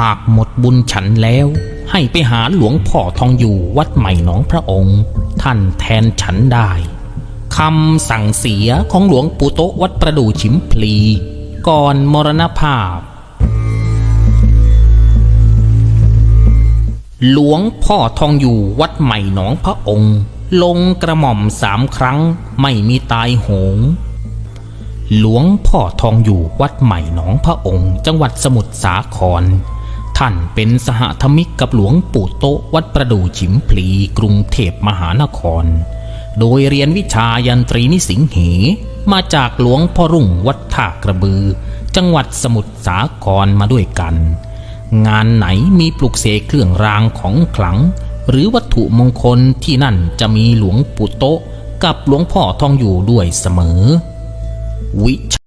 หากหมดบุญฉันแล้ว ให้ไปหาหลวงพ่อทองอยู่วัดใหม่หนองพระองค์ ท่านแทนฉันได้คำสั่งเสียของหลวงปู่โตวัดประดู่ฉิมพลี ก่อนมรณภาพ หลวงพ่อทองอยู่วัดใหม่หนองพระองค์ ลงกระหม่อมสามครั้งไม่มีตายโหงหลวงพ่อทองอยู่วัดใหม่หนองพระองค์ จังหวัดสมุทรสาคร ท่านเป็นสหธมิกกับหลวงปู่โตวัดประดู่ฉิมพลีกรุงเทพมหานคร โดยเรียนวิชายันตรีนิสิงเหมาจากหลวงพ่อรุ่งวัดท่ากระบือ จังหวัดสมุทรสาครมาด้วยกัน งานไหนมีปลุกเสกเครื่องรางของขลัง หรือวัตถุมงคลที่นั่นจะมีหลวงปู่โตกับหลวงพ่อทองอยู่ด้วยเสมอ วิช